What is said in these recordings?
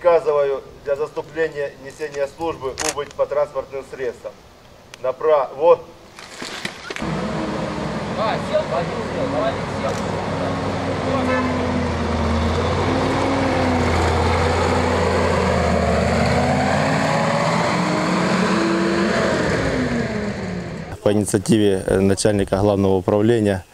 приказываю для заступления несения службы убыть по транспортным средствам. Направо. Вот. А, сел, один сел, давай, сел. по инициативе э, начальника главного управления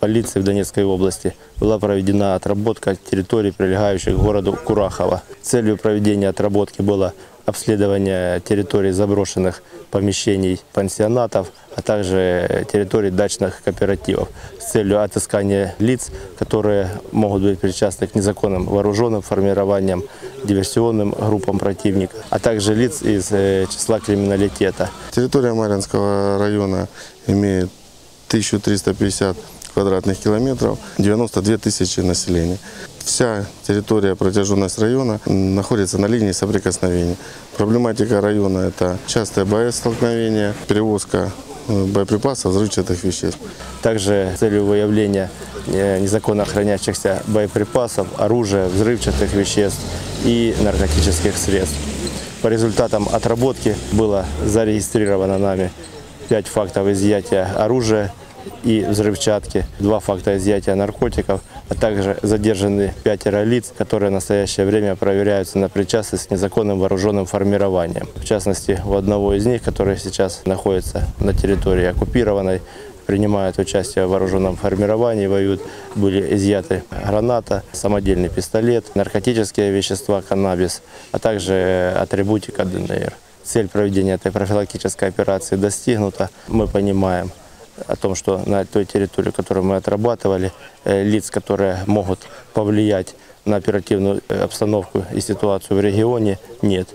полиции в Донецкой области была проведена отработка территорий, прилегающих к городу Курахово. Целью проведения отработки было обследование территорий заброшенных помещений пансионатов, а также территорий дачных кооперативов с целью отыскания лиц, которые могут быть причастны к незаконным вооруженным формированиям, диверсионным группам противника, а также лиц из э, числа криминалитета. Территория Маринского района имеет 1350 квадратных километров, 92 тысячи населения. Вся территория, протяженность района находится на линии соприкосновения. Проблематика района – это частые боестолкновения, перевозка э, боеприпасов, взрывчатых веществ. Также целью выявления э, незаконно хранящихся боеприпасов, оружия, взрывчатых веществ и наркотических средств. По результатам отработки было зарегистрировано нами 5 фактов изъятия оружия и взрывчатки, 2 факта изъятия наркотиков, а также задержаны пятеро лиц, которые в настоящее время проверяются на причастность к незаконным вооруженным формированиям. В частности, у одного из них, который сейчас находится на территории оккупированной, принимают участие в вооруженном формировании, воюют, были изъяты граната, самодельный пистолет, наркотические вещества, каннабис, а также атрибутика ДНР. Цель проведения этой профилактической операции достигнута. Мы понимаем о том, что на той территории, которую мы отрабатывали, э, лиц, которые могут повлиять на оперативную э, обстановку и ситуацию в регионе, нет.